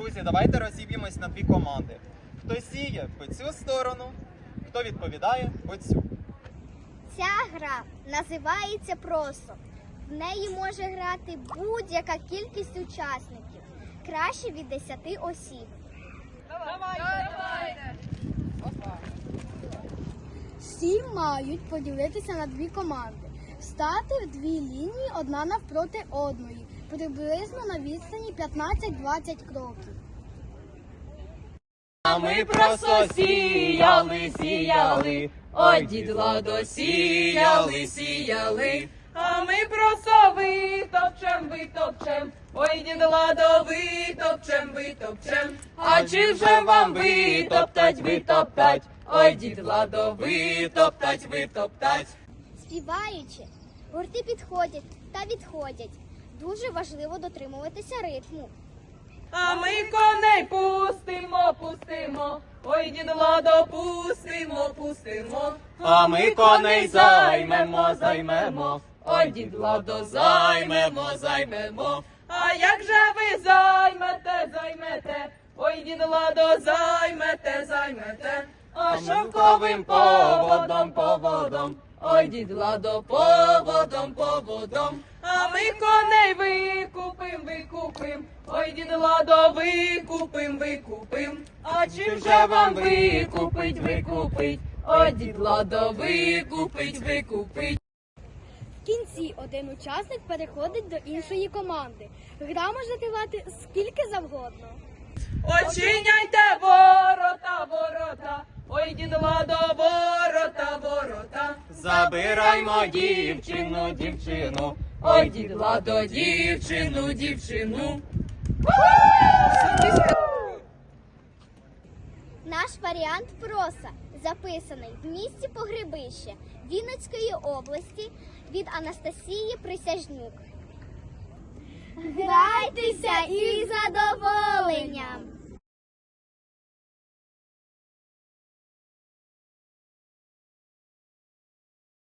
Друзі, давайте розіб'ємось на дві команди. Хто сіє по цю сторону, хто відповідає по цю. Ця гра називається просто. В неї може грати будь-яка кількість учасників, краще від 10 осіб. Всі мають поділитися на дві команди, стати в дві лінії одна навпроти одної, приблизно на відстані 15-20 кроків. А ми просто сіяли, сіяли, ой, дідла досіяли, сіяли. А ми просто витопчем, витопчем, ой, дідла до витопчем, витопчем. А чи вже вам витоптать, витоптать, ой, дідла до витоптать, витоптать. Співаючи, гурти підходять та відходять. Дуже важливо дотримуватися ритму. А ми коней пустимо, пустимо, ой, дідла допустимо, пустимо. А ми коней займемо, займемо. Ой, дідладо, займемо, займемо. А як же ви займете, займете? Ой, дідладо, займете, займете. А шовковим поводом, поводом. Ой, дідладо, поводом, поводом. А ми коней викупим, викупим. Ой, дідладо, викупим, викупим. А чи вже вам викупить, викупить? Ой, дідладо, викупить, викупить. В кінці один учасник переходить до іншої команди. Гра може тривати скільки завгодно. Очиняйте ворота, ворота, ой, дідла до ворота, ворота. Забираймо дівчину, дівчину. Ой, дідла до дівчину, дівчину. Наш варіант проса записаний в місті Погребище Вінницької області від Анастасії Присяжнюк. Грайтеся задоволенням!